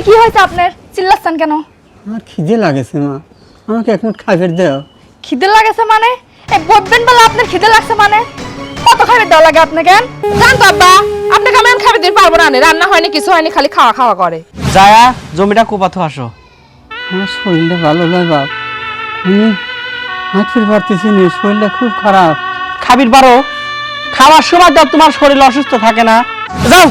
এই কি হয়েছে আপনার? চিল্লাচ্ছেন কেন? আমার খিদে লাগেছে মা। আমাকে এক মিনিট খাবার দেও। খিদে লাগেছে মানে? এই বলবেন বলে আপনার খিদে লাগছে মানে? কত খাবার দেওয়া লাগে আপনাকে জান তো আব্বা আপনাকে আমি খাবার দিতে পারব না রান্না হয়নি কিছু হয়নি খালি খাওয়া খাওয়া করে। যায়া জমিটা কোপাথু আসো। আমার শরীরটা ভালো নয় বাপ। আমি হাঁটতে পারতেছি না শরীরটা খুব খারাপ। খাবির পারো খাওয়ার সময় তো তোমার শরীর অসুস্থ থাকে না। যাও।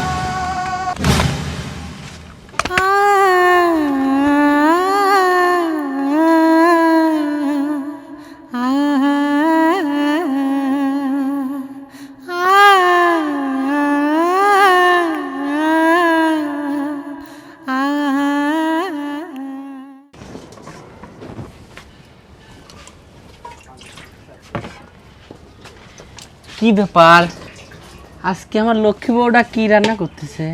কি ব্যাপার? আজকে আমার লক্ষ্মী বউটা কি রান্না করতেছে?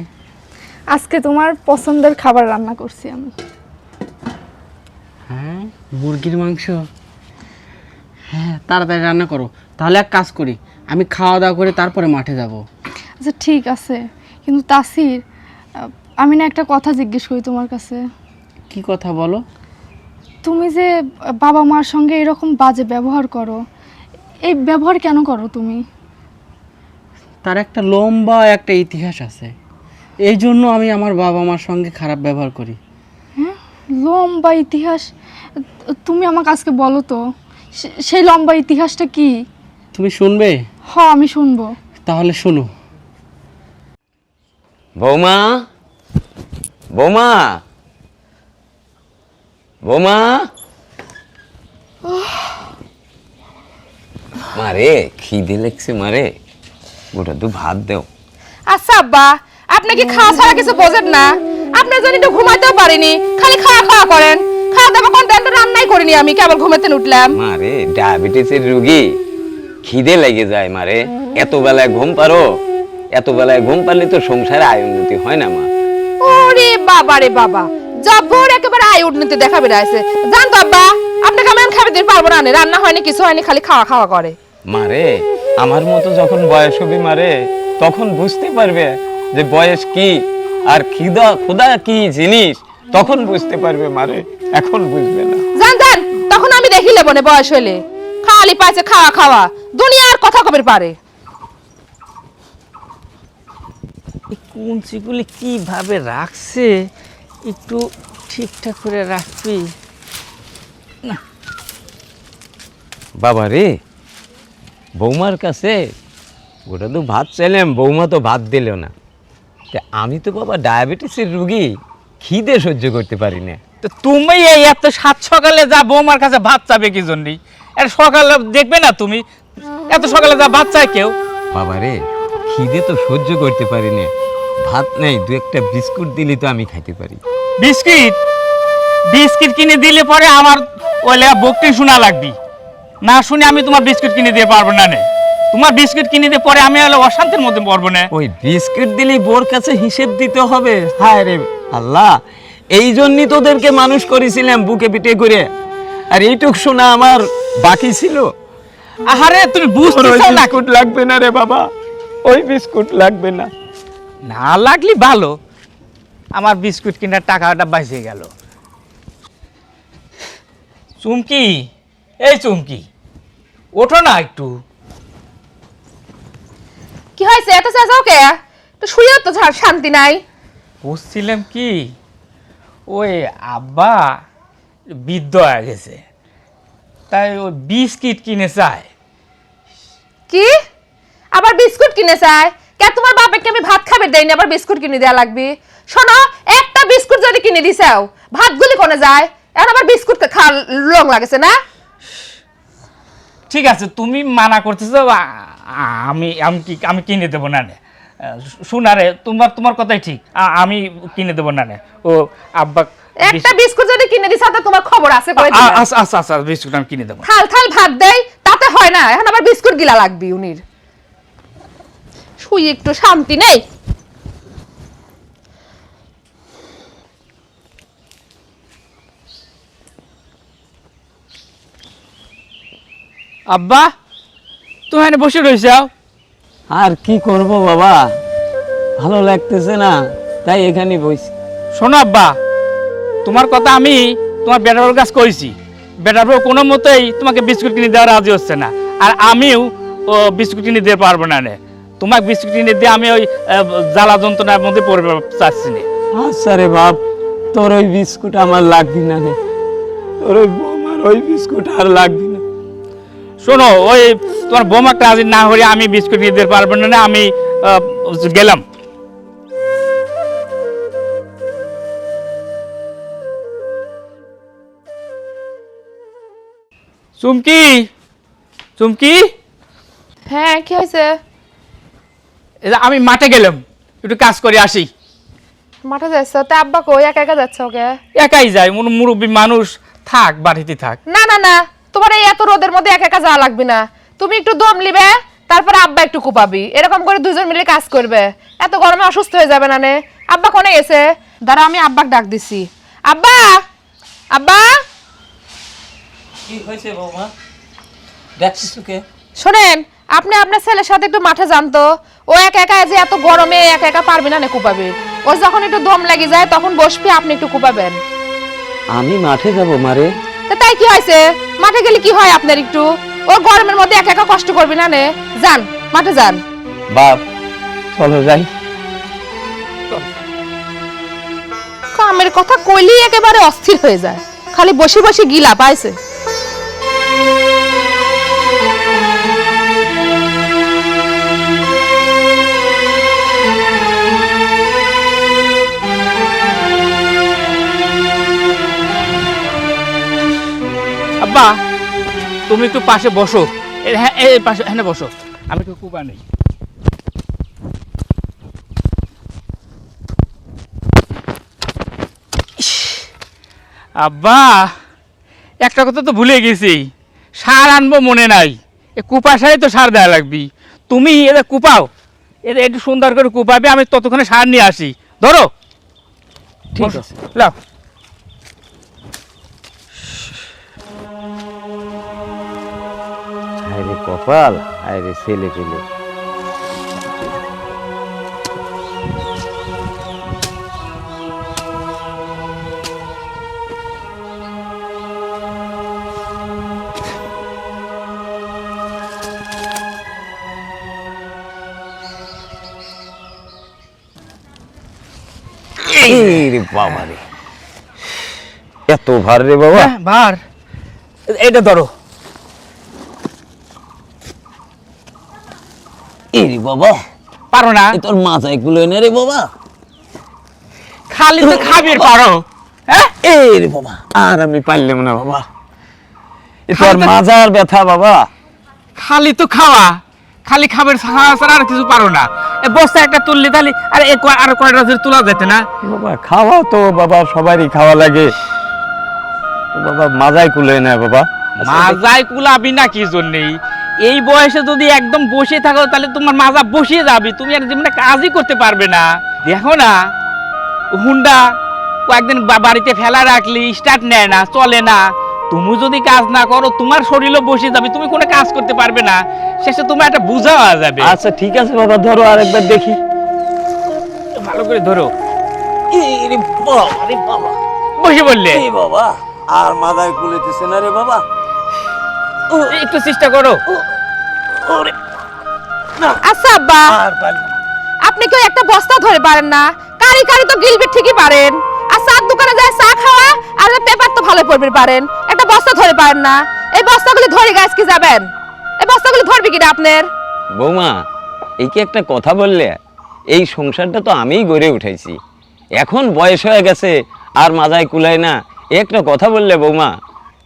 আজকে তোমার পছন্দের খাবার রান্না করছি আমি। হ্যাঁ? মুরগির মাংস? হ্যাঁ তাড়াতাড়ি রান্না করো। তাহলে এক কাজ করি আমি খাওয়া দাওয়া করে তারপরে মাঠে যাব। আচ্ছা ঠিক আছে। কিন্তু তাসির আমি না একটা কথা জিজ্ঞেস করি তোমার কাছে। কি কথা বলো? তুমি যে বাবা মার সঙ্গে এরকম বাজে ব্যবহার করো এই ব্যবহার কেন করো তুমি? তার একটা লম্বা একটা ইতিহাস আছে। এই জন্য আমি আমার বাবা মার সঙ্গে খারাপ ব্যবহার করি। হ্যাঁ? লম্বা ইতিহাস? তুমি আমাকে আজকে বলো তো সেই লম্বা ইতিহাসটা কি? তুমি শুনবে? হ আমি শুনব। তাহলে শোনো। বৌমা? বৌমা? বৌমা? মারে খিদে লেগছে মারে। গোটা দু ভাত দেও। আচ্ছা আব্বা আপনি কি খাওয়া ছাড়া কিছু বোঝেন না? আপনার জন্য একটু ঘুমাইতেও পারিনি খালি খাওয়া খাওয়া করেন। খাওয়া দাওয়া কোন তো রান্নাই করিনি আমি কেবল ঘুমাতে উঠলাম? মারে ডায়াবেটিসের রুগী খিদে লেগে যায় মারে এত বেলায় ঘুম পারো? এত বেলায় ঘুম পারলে তো সংসারে আয় উন্নতি হয় না মা। ওরে বাবা রে বাবা জব্বর একেবারে আয় উন্নতি দেখা বেড়াইছে জান তো আব্বা আপনাকে আমি খাবার দিতে পারব না রান্না হয়নি কিছু হয়নি খালি খাওয়া খাওয়া করে। মারে আমার মতো যখন বয়স হবে মারে তখন বুঝতে পারবে যে বয়স কি আর খিদা খুদা কি জিনিস তখন বুঝতে পারবে মারে এখন বুঝবে না। জান জান তখন আমি দেখিলে বনে বয়স হইলে। খালি পাইছে খাওয়া খাওয়া দুনিয়ার কথা কবের পারে। এই কুঞ্চিগুলি কীভাবে রাখছে একটু ঠিকঠাক করে রাখবি। না। বাবা রে বৌমার কাছে? ওটা তো ভাত চাইলাম, বৌমা তো ভাত দিল না। তা আমি তো বাবা ডায়াবেটিসের রুগী, খিদে সহ্য করতে পারি না। তো তুমি এই এত সাত সকালে যা বৌমার কাছে ভাত চাবে কি জন্যই? আর সকালে দেখবে না তুমি? এত সকালে যা ভাত চায় কেউ? বাবা রে, খিদে তো সহ্য করতে পারি না। ভাত নেই, দু একটা বিস্কুট দিলে তো আমি খাইতে পারি। বিস্কিট? বিস্কিট কিনে দিলে পরে আমার ওই বকটি শোনা লাগবি। না শুনে আমি তোমার বিস্কুট কিনে দিয়ে পারব না নে। তোমার বিস্কুট কিনে দিয়ে পরে আমি হলে অশান্তির মধ্যে পড়ব না। ওই বিস্কিট দিলেই বোর কাছে হিসেব দিতে হবে। হায় রে আল্লাহ এই জন্যই তোদেরকে মানুষ করেছিলাম বুকে পিঠে করে। আর এইটুক শোনা আমার বাকি ছিল। আহারে তুমি বুঝতে না? বিস্কুট লাগবে না রে বাবা ওই বিস্কুট লাগবে না। না লাগলি ভালো। আমার বিস্কুট কেনার টাকাটা বাঁচে গেল। চুমকি এই চুমকি ওঠো না একটু। কি হয়েছে? এত চেঁচাও কে? তো শুয়েও তো ঝাড় শান্তি নাই। বুঝছিলাম কি ওই আব্বা বৃদ্ধ হয়ে গেছে। তাই ওই বিস্কিট কিনে চায়। কি? আবার বিস্কুট কিনে চায়? কে তোমার বাপকে আমি ভাত খাবে দেয়নি আবার বিস্কুট কিনে দেয়া লাগবে? শোনো একটা বিস্কুট যদি কিনে দিছাও ভাতগুলি কোনে যায়? এখন আবার বিস্কুট খাওয়ার লং লাগেছে না? ঠিক আছে তুমি মানা করতেছো আমি আমি কি আমি কিনে দেবো না নে শোনারে তোমার তোমার কথাই ঠিক আমি কিনে দেবো না নে ও আব্বা একটা বিস্কুট যদি কিনে দিছাও তো তোমার খবর আছে কই। আচ্ছা আচ্ছা আচ্ছা বিস্কুট আমি কিনে দেবো। থাল থাল ভাত দেয় তাতে হয় না এখন আবার বিস্কুট গিলা লাগবে উনির। শুই একটু শান্তি নেই। আব্বা তুমি এখানে বসে রয়েছাও আর কি করব বাবা? ভালো লাগতেছে না তাই এখানে বসি শোনো আব্বা তোমার কথা আমি তোমার বেটার কাজ করেছি বেটার বউ কোনো মতেই তোমাকে বিস্কুট কিনে দেওয়া রাজি হচ্ছে না। আর আমিও ও বিস্কুট কিনে দিতে পারব না নে তোমাকে বিস্কুট কিনে দিয়ে আমি ওই জ্বালা যন্ত্রণার মধ্যে পড়বে চাচ্ছি না। আচ্ছা রে বাপ তোর ওই বিস্কুট আমার লাগবি না রে তোর ওই বৌমার ওই বিস্কুট আর লাগবি শোনো ওই তোমার বোমাকে রাজি না হলে আমি বিস্কুট নিতে পারব না আমি গেলাম। চুমকি চুমকি? হ্যাঁ কি হয়েছে? আমি মাঠে গেলাম একটু কাজ করে আসি। মাঠে যাচ্ছ? তা আব্বা কই? একা একা যাচ্ছ ওকে? একাই যাই মুরব্বী মানুষ থাক বাড়িতে থাক। না না না। তোমার এই এত রোদের মধ্যে একা একা যাওয়া লাগবে না। তুমি একটু দম লিবে তারপরে আব্বা একটু কুপাবি। এরকম করে দুজন মিলে কাজ করবে। এত গরমে অসুস্থ হয়ে যাবে না নে। আব্বা কোনে গেছে? দাঁড়া আমি আব্বাকে ডাক দিছি। আব্বা! আব্বা! কি হয়েছে বৌমা? দেখছিস কে শোনেন আপনি আপনার ছেলের সাথে একটু মাঠে যান তো। ও একা একা যে এত গরমে একা একা পারবে না নে কুপাবে। ও যখন একটু দম লেগে যায় তখন বসবি আপনি একটু কুপাবেন। আমি মাঠে যাব মারে তা তাই কি হয়েছে? মাঠে গেলে কি হয় আপনার একটু? ও গরমের মধ্যে একা একা কষ্ট করবে না নে? যান মাঠে যান। বাপ চলো যাই। কামের কথা কইলেই একেবারে অস্থির হয়ে যায়। খালি বসে বসে গিলা পাইছে। তুমি একটু পাশে বসো। হ্যাঁ এই পাশে হ্যাঁ বসো। আমি একটু কুবা নেই। আব্বা একটা কথা তো ভুলে গেছি। সার আনব মনে নাই। এ কুপা সারে তো সার দেওয়া লাগবি। তুমি এদের কুপাও। এদের একটু সুন্দর করে কুপাবে আমি ততক্ষণে সার নিয়ে আসি। ধরো। ঠিক আছে। লাও কপাল হায়রে ছেলে পেলে। বাবা রে এত ভার রে বাবা। হ্যাঁ, ভার। এটা ধরো। বাবা। পারো না। তোর রে বাবা। খালি তো খাবি পারো। হ্যাঁ? বাবা আর আমি পারলাম না বাবা। তোর মাজার ব্যথা বাবা। খালি তো খাওয়া। খালি খাবার ছাড়া আর কিছু পারো না। এ বস্তা একটা তুললি তাহলে আর এ কয়- আর কয়টা যদি তোলা যেত না? বাবা খাওয়া তো বাবা সবারই খাওয়া লাগে। বাবা মাজায় কুলো না বাবা। মাজায় কুলাবি না কি জন্যেই? এই বয়সে যদি একদম বসে থাকো তাহলে তোমার মাজা বসিয়ে যাবে। তুমি আর জীবনে কাজই করতে পারবে না। দেখো না হুন্ডা কয়েকদিন বাড়িতে ফেলা রাখলি স্টার্ট নেয় না চলে না। তুমি যদি কাজ না করো তোমার শরীরও বসে যাবে তুমি কোনো কাজ করতে পারবে না। শেষে তোমার একটা বোঝা হয়ে যাবে। আচ্ছা ঠিক আছে বাবা ধরো আরেকবার দেখি। ভালো করে ধরো। বাবা বাবা। বসে বললে বাবা আর মাথায় কুলেতেছে না রে বাবা। একটু চেষ্টা করো। আচ্ছা আব্বা। আপনি কেউ একটা বস্তা ধরে পারেন না। কারি কারি তো গিলবি ঠিকই পারেন। আর চার দোকানে যায় চা খাওয়া আর পেপার তো ভালো পড়বে পারেন। একটা বস্তা ধরে পারেন না। এই বস্তাগুলি ধরে গাছ কি যাবেন? এই বস্তাগুলি ধরবি কিনা আপনার? বৌমা এই কি একটা কথা বললে? এই সংসারটা তো আমিই গড়ে উঠাইছি এখন বয়স হয়ে গেছে আর মাজায় কুলায় না। একটা কথা বললে বৌমা।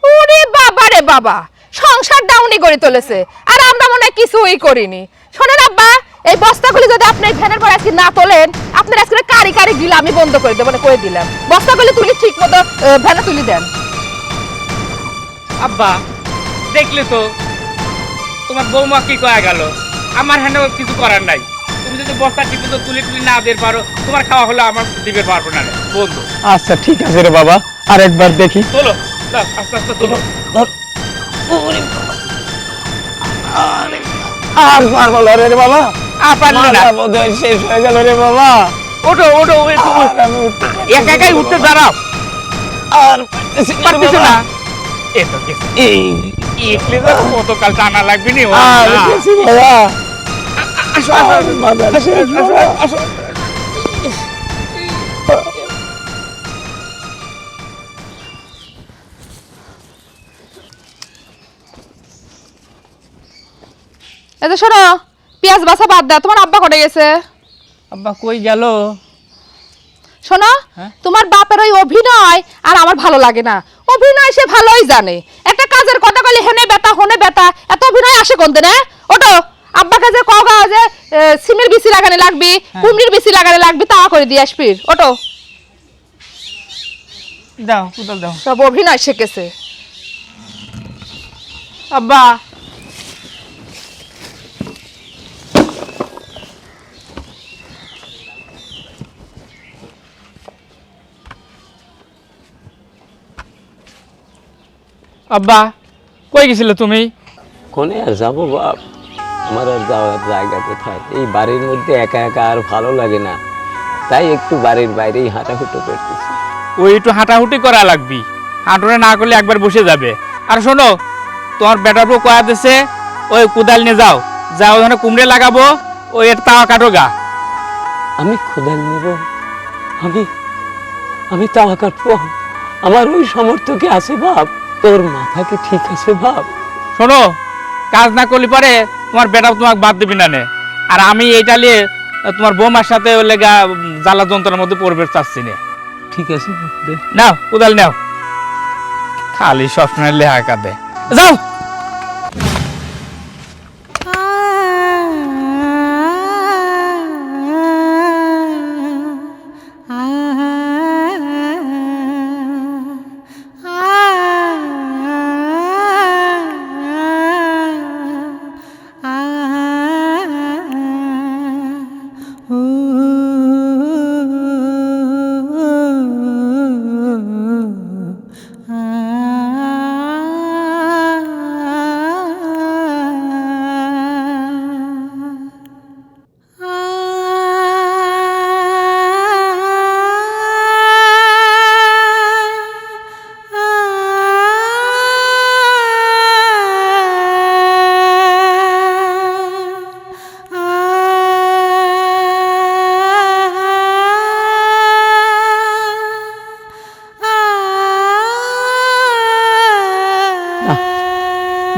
ওরে বাবা রে বাবা! সংসার ডাউনি করে তুলেছে আর আমরা মনে হয় কিছুই করিনি। শোনেন আব্বা এই বস্তাগুলি যদি আপনি এই ফ্যানের পর আজকে না তোলেন আপনার আজকে কারি কারি গিলা আমি বন্ধ করে দেবো মানে করে দিলাম। বস্তাগুলি তুলি ঠিক মতো ভ্যানে তুলি দেন। আব্বা দেখলে তো তোমার বৌমা কি কয়া গেল? আমার হ্যান্ডে কিছু করার নাই। তুমি যদি বস্তা ঠিক মতো তুলি তুলি না দিতে পারো তোমার খাওয়া হলো আমার দিতে পারব না বন্ধু। আচ্ছা ঠিক আছে রে বাবা। আরেকবার দেখি। চলো আস্তে আস্তে তোলো। আর পারব না রে বাবা। আর পারলে না। বোধহয় শেষ হয়ে গেল রে বাবা। উঠতে পারছি একা একাই উঠতে দাঁড়াও। আর পারতেছ না এত এই ইডলি তো কতকাল টানা লাগবে নি আসো আসো। আসো আসো আসো। এতে শোনো পেঁয়াজ বাসা বাদ দাও তোমার আব্বা করে গেছে? আব্বা কই গেল? শোনো হ্যাঁ? তোমার বাপের ওই অভিনয় আর আমার ভালো লাগে না। অভিনয় সে ভালোই জানে। একটা কাজের কথা কইলে হেনে বেতা হনে বেতা এত অভিনয় আসে কোন দিনে? ওটো আব্বাকে যে কগা যে সিমের বিসি লাগানে লাগবি হ্যাঁ। কুমড়ির বিসি লাগানে লাগবি তা করে দিয়ে আসবি ওটো দাও কোদাল দাও। সব অভিনয় শিখেছে। আব্বা আব্বা কই গেছিলে তুমি? কোনে আর যাব বাপ? আমার আর যাওয়ার জায়গা কোথায়? এই বাড়ির মধ্যে একা একা আর ভালো লাগে না। তাই একটু বাড়ির বাইরেই হাঁটাহুটো করতেছি। ওই একটু হাঁটাহুটি করা লাগবি। হাঁটুনে না করলে একবার বসে যাবে। আর শোনো তোমার বেটার বউ কয়া দিছে ওই কোদাল নিয়ে যাও। যাও ওখানে কুমড়ে লাগাবো ওই একটা তাওয়া কাটো গা। আমি কোদাল নিব? আমি আমি তাওয়া কাটবো? আমার ওই সামর্থ্য কি আছে বাপ? তোর মাথা কি ঠিক আছে বাপ শোনো কাজ না করলে পরে তোমার বেটাও তোমাকে বাদ দিবি না নে। আর আমি এইটা নিয়ে তোমার বৌমার সাথে ওই লেগা জ্বালা যন্ত্রের মধ্যে পড়বে চাচ্ছি না। ঠিক আছে নাও কোদাল নাও। খালি সবসময় লেহা কাঁদে যাও!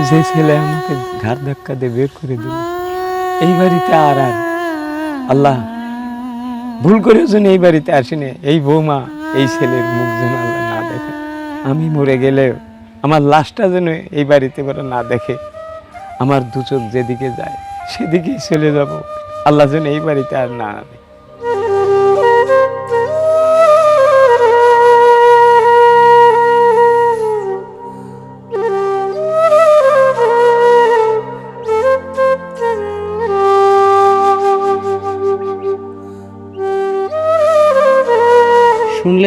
যে ছেলে আমাকে ঘাট ধাক্কা দিয়ে বের করে দিল, এই বাড়িতে আর আর। আল্লাহ, ভুল করেও যেন এই বাড়িতে আসিনি? এই বৌমা, এই ছেলের মুখ যেন আল্লাহ না দেখে। আমি মরে গেলে আমার লাশটা যেন এই বাড়িতে করে না দেখে। আমার দু চোখ যেদিকে যায়, সেদিকেই চলে যাব। আল্লাহ যেন এই বাড়িতে আর না আনে।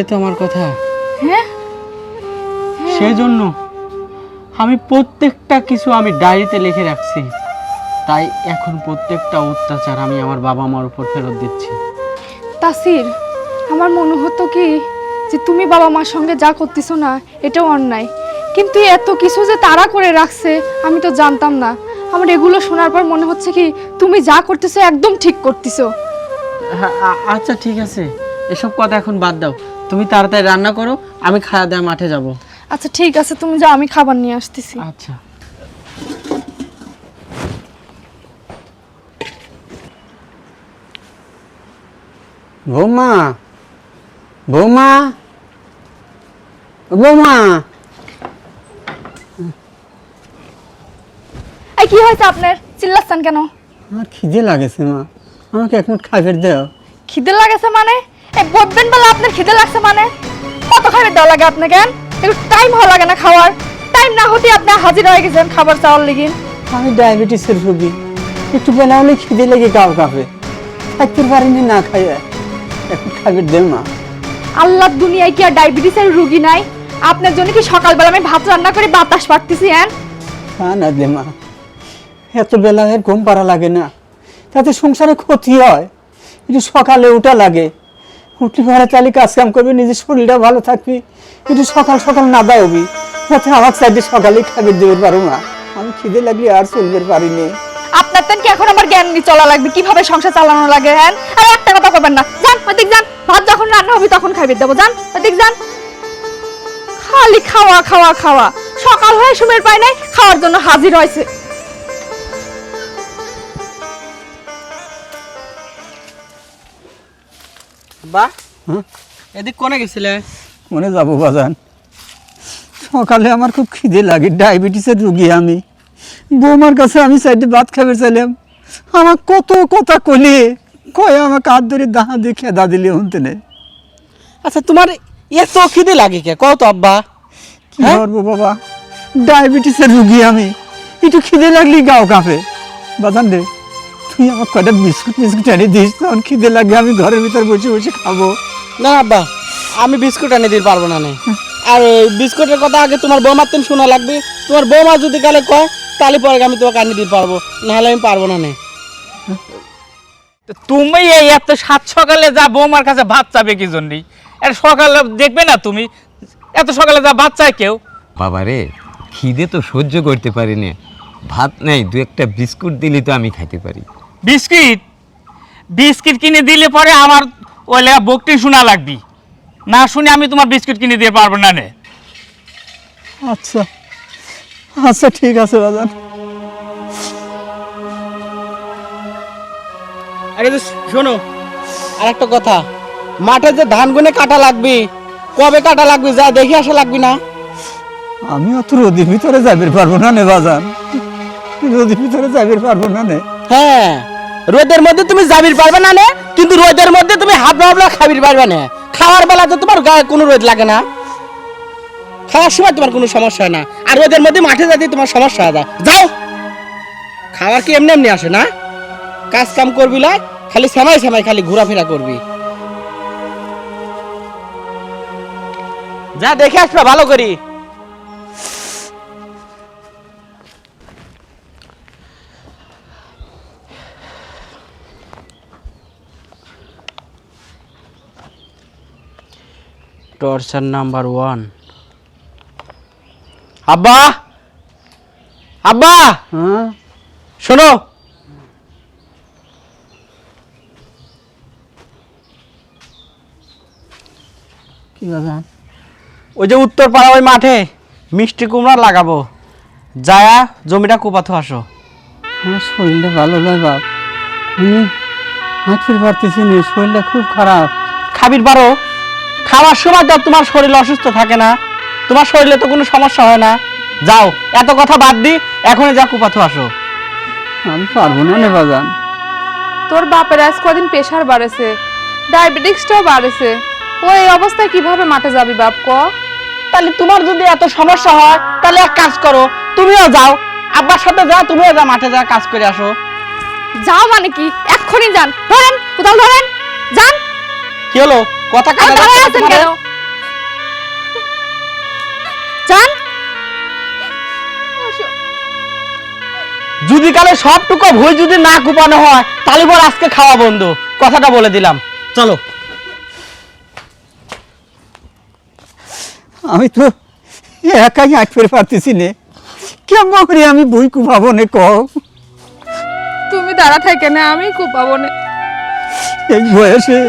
তো আমার কথা। হ্যাঁ? সেই জন্য আমি প্রত্যেকটা কিছু আমি ডায়েরিতে লিখে রাখছি। তাই এখন প্রত্যেকটা অত্যাচার আমি আমার বাবা মার উপর ফেরত দিচ্ছি। তাসির আমার মনে হতো কি যে তুমি বাবা মার সঙ্গে যা করতেছো না এটাও অন্যায়। কিন্তু এত কিছু যে তারা করে রাখছে আমি তো জানতাম না। আমার এগুলো শোনার পর মনে হচ্ছে কি তুমি যা করতেছো একদম ঠিক করতেছো। হ্যাঁ, আচ্ছা ঠিক আছে। এসব কথা এখন বাদ দাও। তুমি তাড়াতাড়ি রান্না করো আমি খাওয়া দাওয়া মাঠে যাব। আচ্ছা ঠিক আছে তুমি যাও আমি খাবার নিয়ে আসতেছি। আচ্ছা। বৌমা বৌমা বৌমা। এই কি হয়েছে আপনার? চিল্লাচ্ছেন কেন? আমার খিদে লাগেছে মা। আমাকে এক মিনিট খাবার দাও। খিদে লাগেছে মানে? বলবেন বেলা আপনার খিদে লাগছে মানে? কত খাবার দেওয়া লাগে আপনাকে একটু টাইম হওয়া লাগে না খাওয়ার। টাইম না হতে আপনি হাজির হয়ে গেছেন খাবার চাওয়ার লেগে। আমি ডায়াবেটিসের রোগী। একটু বেলা হলে খিদে লেগে গাও কাঁপে থাকতে পারিনি না খাইয়া এখন খাবার দেও মা আল্লাহ দুনিয়ায় কি আর ডায়াবেটিসের রুগী নাই? আপনার জন্য কি সকালবেলা আমি ভাত রান্না করে বাতাস পাড়তেছি হ্যাঁ? খা না দে মা এত বেলা ঘুম পাড়া লাগে না। তাতে সংসারে ক্ষতি হয়। একটু সকালে ওঠা লাগে। উঠলি ভাড়া চালি কাজ কাম করবি নিজের শরীরটা ভালো থাকবি। একটু সকাল সকাল না দাওবি। যাতে আমার সাইডে সকালে খাবে দেবে পারো না। আমি খিদে লাগলে আর চলবে পারিনি। আপনার তেন কি এখন আমার জ্ঞান নিয়ে চলা লাগবে? কীভাবে সংসার চালানো লাগে হ্যাঁ? আর একটা কথা করবেন না। যান, ওদিক যান। ভাত যখন রান্না হবে তখন খাইবে দেবো। যান, ওদিক যান। খালি খাওয়া খাওয়া খাওয়া। সকাল হয়ে, সময় পায় নাই, খাওয়ার জন্য হাজির হয়েছে। বা? এদিক কোনে গেছিলে? মনে যাব বাজান? সকালে আমার খুব খিদে লাগে ডায়াবেটিসের রুগী আমি। বৌমার কাছে আমি সাইডে ভাত খাবে চাইলাম। আমার কত কথা কলে কয় আমাকে হাত ধরে দাহা দিয়ে খেদা দিলে হতে নেই আচ্ছা তোমার এত খিদে লাগে কে? কত আব্বা। কি করব বাবা? ডায়াবেটিসের রুগী আমি। একটু খিদে লাগলি গাও কাঁপে। বাজান রে তুই আমার কয়টা বিস্কুট বিস্কুট এনে দিস? তখন খিদে লাগলে আমি ঘরের ভিতর বসে বসে খাব। না আব্বা আমি বিস্কুট এনে দিতে পারব না আর বিস্কুটের কথা আগে তোমার বৌমার তেন শোনা লাগবে। তোমার বৌমা যদি কালে কয় তাহলে পরে আমি তোমাকে আনি দিতে পারব। নাহলে আমি পারব না তুমি এই এত সাত সকালে যা বৌমার কাছে ভাত চাবে কি জন্যই? আর সকালে দেখবে না তুমি? এত সকালে যা ভাত চায় কেউ? বাবা রে খিদে তো সহ্য করতে পারি না। ভাত নেই দু একটা বিস্কুট দিলে তো আমি খাইতে পারি। বিস্কিট? বিস্কিট কিনে দিলে পরে আমার ওই লেখা বকটি শোনা লাগবি। না শুনে আমি তোমার বিস্কুট কিনে দিয়ে পারব না নে। আচ্ছা। আচ্ছা ঠিক আছে বাজান আরে তো শোনো আর একটা কথা। মাঠে যে ধান গুনে কাটা লাগবে কবে কাটা লাগবে যা দেখে আসা লাগবে না। আমি অত রোদের ভিতরে যাইতে পারব না নে বাজান রোদের ভিতরে পারব না নে? হ্যাঁ রোদের মধ্যে তুমি পারবে না নে, কিন্তু রোদের মধ্যে তুমি খাবির পারবে না। খাওয়ার বেলা তো তোমার গায়ে কোনো রোদ লাগে না। খাওয়ার সময় তোমার কোনো সমস্যা না। আর রোদের মধ্যে মাঠে যেতে তোমার সমস্যা হয় যাও! খাবার কি এমনি এমনি আসে না? কাজ কাম করবি না, খালি সেমাই খালি ঘোরাফেরা করবি। যা দেখে আসবে, ভালো করি। টর্চার নাম্বার ওয়ান আব্বা! আব্বা! হ্যাঁ শোনো! কি বাজান ওই যে উত্তর পাড়া ওই মাঠে মিষ্টি কুমড়া লাগাবো। যায়া জমিটা কুপাথু আসো। আমার শরীরটা ভালো নয় বাপ। আমি হাঁটতে পারতেছি না শরীরটা খুব খারাপ। খাবির পারো? খাওয়ার সময় তো তোমার শরীর অসুস্থ থাকে না। তোমার শরীরে তো কোনো সমস্যা হয় না। যাও এত কথা বাদ দি এখনই যা কুপাথু আসো। আমি পারব না নে বাজান। তোর বাপের আজ কদিন প্রেশার বাড়েছে ডায়াবেটিক্সটাও বাড়েছে। ও এই অবস্থায় কীভাবে মাঠে যাবি বাপ ক? তাহলে তোমার যদি এত সমস্যা হয় তাহলে এক কাজ করো তুমিও যাও। আব্বার সাথে যাও তুমিও যা মাঠে যা কাজ করে আসো। যাও মানে কি? এক্ষুনি যান। ধরেন কোথাও ধরেন। যান। কি হলো? কথা কানে দাঁড়ায় আছেন? কেন যান যদি কালে সবটুকু ভুই যদি না কুপানো হয় তাহলে বল আজকে খাওয়া বন্ধ। কথাটা বলে দিলাম। চলো। আমি তো একাই হাঁটতে পারতেছি নে। কেমন করে আমি বই কুপাবো নে কও? তুমি দাঁড়া থাকে না আমি কুপাবো না। এই বয়সে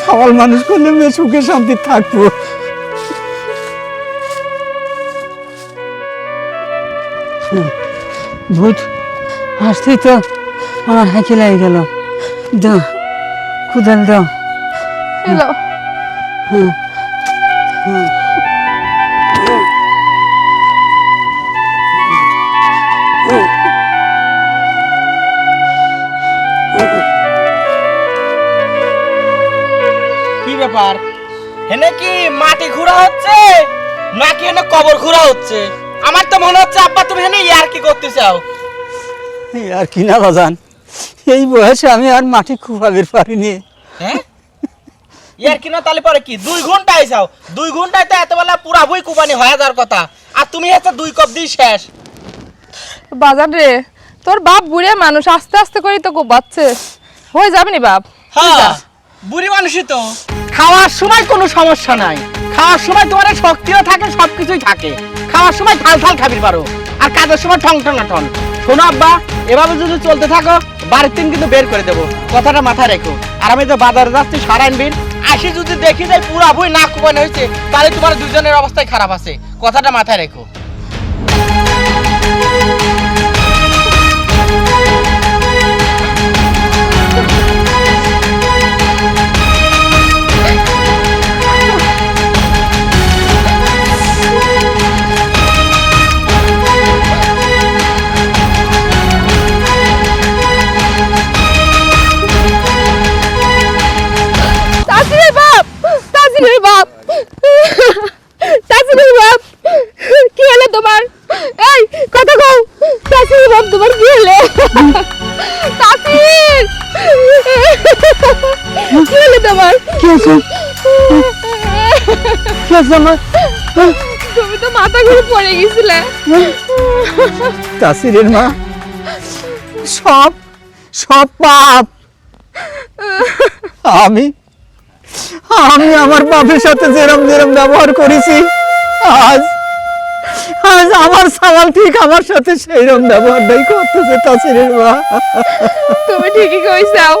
সবাল মানুষ করলে মেয়ে সুখে শান্তি থাকব। ভূত আসতেই তো আমার হাঁকি লাগে গেল। দাও কুদাল দাও। হ্যালো কি কি মাটি ঘোরা হচ্ছে? নাকি হেনে কবর ঘোরা হচ্ছে? আমার তো মনে হচ্ছে আব্বা তুমি হেনে ইয়ার কি করতে চাও? এই আর কি না বাজান? এই বয়সে আমি আর মাটি খুপাবের পারিনি। হ্যাঁ ইয়ার কি না তাহলে পরে কি? দুই ঘন্টায় যাও দুই ঘন্টায় তো এতবেলা পুরা বই কুবানি হয়ে যাওয়ার কথা। আর তুমি হচ্ছে দুই কপ দিয়ে শেষ। বাজার রে তোর বাপ বুড়ে মানুষ আস্তে আস্তে করে তো বাচ্চে হয়ে যাবে নি বাপ? হ্যাঁ বুড়ি মানুষই তো। খাওয়ার সময় কোনো সমস্যা নাই। খাওয়ার সময় তোমার শক্তিও থাকে, সবকিছুই থাকে। খাওয়ার সময় থাল থাল খাবি পারো। আর কাজের সময় ঠং ঠং ঠন শোনো আব্বা, এভাবে যদি চলতে থাকো, বাড়ির তিন কিন্তু বের করে দেবো। কথাটা মাথায় রেখো। আর আমি তো বাজারে যাচ্ছি বিন, আসি যদি দেখি যাই পুরা বই না কুপানো হয়েছে, তাহলে তোমার দুজনের অবস্থায় খারাপ আছে। কথাটা মাথায় রেখো। আমার তুমি তো মাথা ঘুরে পড়ে গেছিলে। তাসিরের মা সব সব পাপ। আমি আমি আমার বাপের সাথে যেরম যেরম ব্যবহার করেছি আজ আজ আমার সামাল ঠিক আমার সাথে সেইরকম ব্যবহারটাই করতেছে তাসিরের মা। তুমি ঠিকই কইছাও।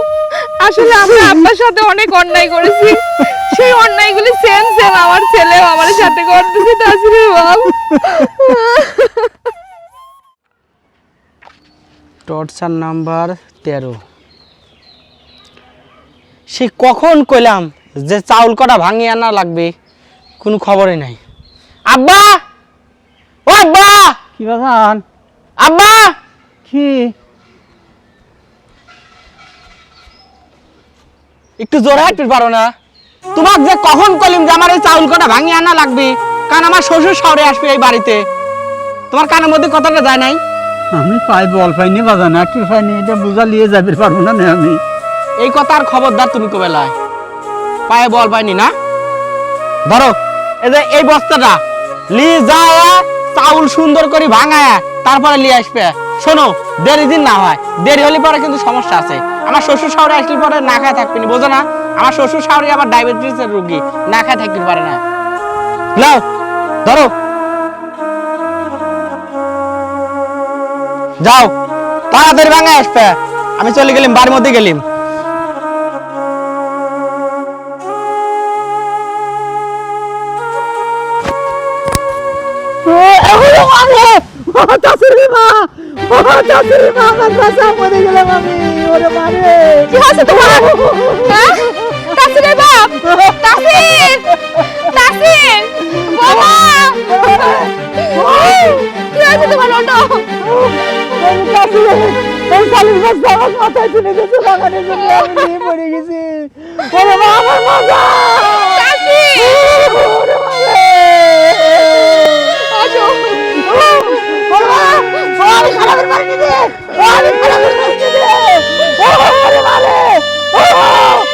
আসলে আমরা আব্বার সাথে অনেক অন্যায় করেছি। সেই অন্যায়গুলি সেম সেম আমার ছেলেও আমার সাথে করতেছে তাসিরে বাপ। টর্চার নাম্বার তেরো। সে কখন কইলাম যে চাউল কটা ভাঙিয়ে আনা লাগবে? কোনো খবরই নাই। আব্বা! ও আব্বা! কি বাজান আব্বা! কি? একটু জোরে হাঁটতে পারো না। তোমাক যে কখন কলিম যে আমার এই চাউল কটা ভাঙিয়ে আনা লাগবে? কারণ আমার শ্বশুর শহরে আসবে এই বাড়িতে। তোমার কানের মধ্যে কথাটা যায় নাই? আমি পাই বল পাইনি বাজান একটু পাইনি এটা বোঝা লিয়ে যাবে পারব না আমি। এই কথার খবরদার তুমি কবেলায় পায়ে বল পাইনি না? ধরো এই যে এই বস্তাটা লি যায় চাউল সুন্দর করে ভাঙায় তারপরে নিয়ে আসবে। শোনো দেরি দিন না হয়। দেরি হলে পরে কিন্তু সমস্যা আছে। আমার শ্বশুর শহরে আসলে পরে না খায় থাকবি না বোঝো না? আমার শ্বশুর শহরে আবার ডায়াবেটিসের রোগী না খায় থাকতে পারে না। নাও ধরো। যাও তাড়াতাড়ি ভাঙায় আসবে। আমি চলে গেলাম বাড়ির মধ্যে গেলাম। মা ও তাসিরের মা আমার বাসা মরে গেলাম আমি ওরে মারে কি হয়েছে তোমার? হ্যাঁ তাসিরে বাপ! তাসির তাসির বাবা! কি হয়েছে তোমার ওটো এই শালির আমার মাথায় জন্য আমি পড়ে গেছি। ওরে মা আমার মাথা! তাসির ওরে মারে আসো। ওরে খারাপের বাড়ি দিতে খারাপের বাড়ি দিতে ও ওরে খারাপের বাড়ি দিতে ওটো আস্তে আস্তে ওরে বাবা। রে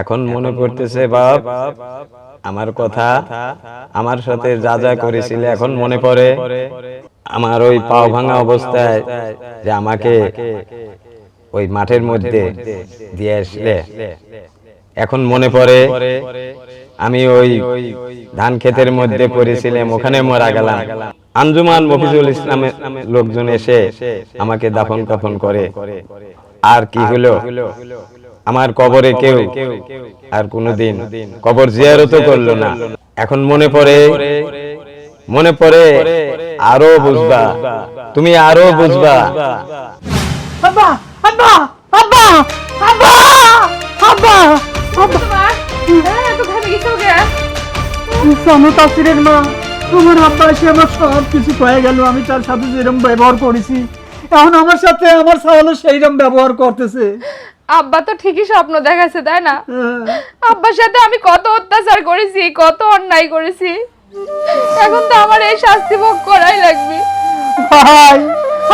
এখন মনে পড়তেছে বাপ আমার কথা আমার সাথে যা যা করেছিলে এখন মনে পড়ে আমার ওই পাও ভাঙা অবস্থায় যে আমাকে ওই মাঠের মধ্যে দিয়ে আসলে এখন মনে পড়ে আমি ওই ধান ক্ষেতের মধ্যে পড়েছিলাম ওখানে মারা গেলাম। আঞ্জুমান মফিজুল ইসলামের লোকজন এসে আমাকে দাফন কাফন করে। আর কি হলো? আমার কবরে কেউ আর কোনোদিন কবর জিয়ারতও করল না। এখন মনে পড়ে মনে পড়ে আরও বুঝবা। তুমি আরও বুঝবা। আব্বা আব্বা আব্বা আব্বা আব্বা তোমার হ্যাঁ তাসিরের মা আব্বা এসে আমার সব কিছু কয়ে গেল আমি তার সাথে যেরকম ব্যবহার করেছি। এখন আমার সাথে আমার সাওয়ালও সেইরকম ব্যবহার করতেছে। আব্বা তো ঠিকই স্বপ্ন দেখাচ্ছে তাই না? হ্যাঁ। আব্বার সাথে আমি কত অত্যাচার করেছি কত অন্যায় করেছি। এখন তো আমার এই শাস্তি ভোগ করাই লাগবে। ভাই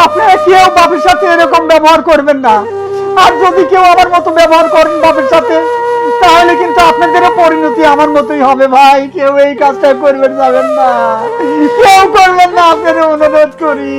আপনারা কেউ বাপের সাথে এরকম ব্যবহার করবেন না। আর যদি কেউ আমার মতো ব্যবহার করেন বাপের সাথে তাহলে কিন্তু আপনাদেরও পরিণতি আমার মতোই হবে ভাই। কেউ এই কাজটা করবেন যাবেন না। কেউ করবেন না আপনাদের অনুরোধ করি।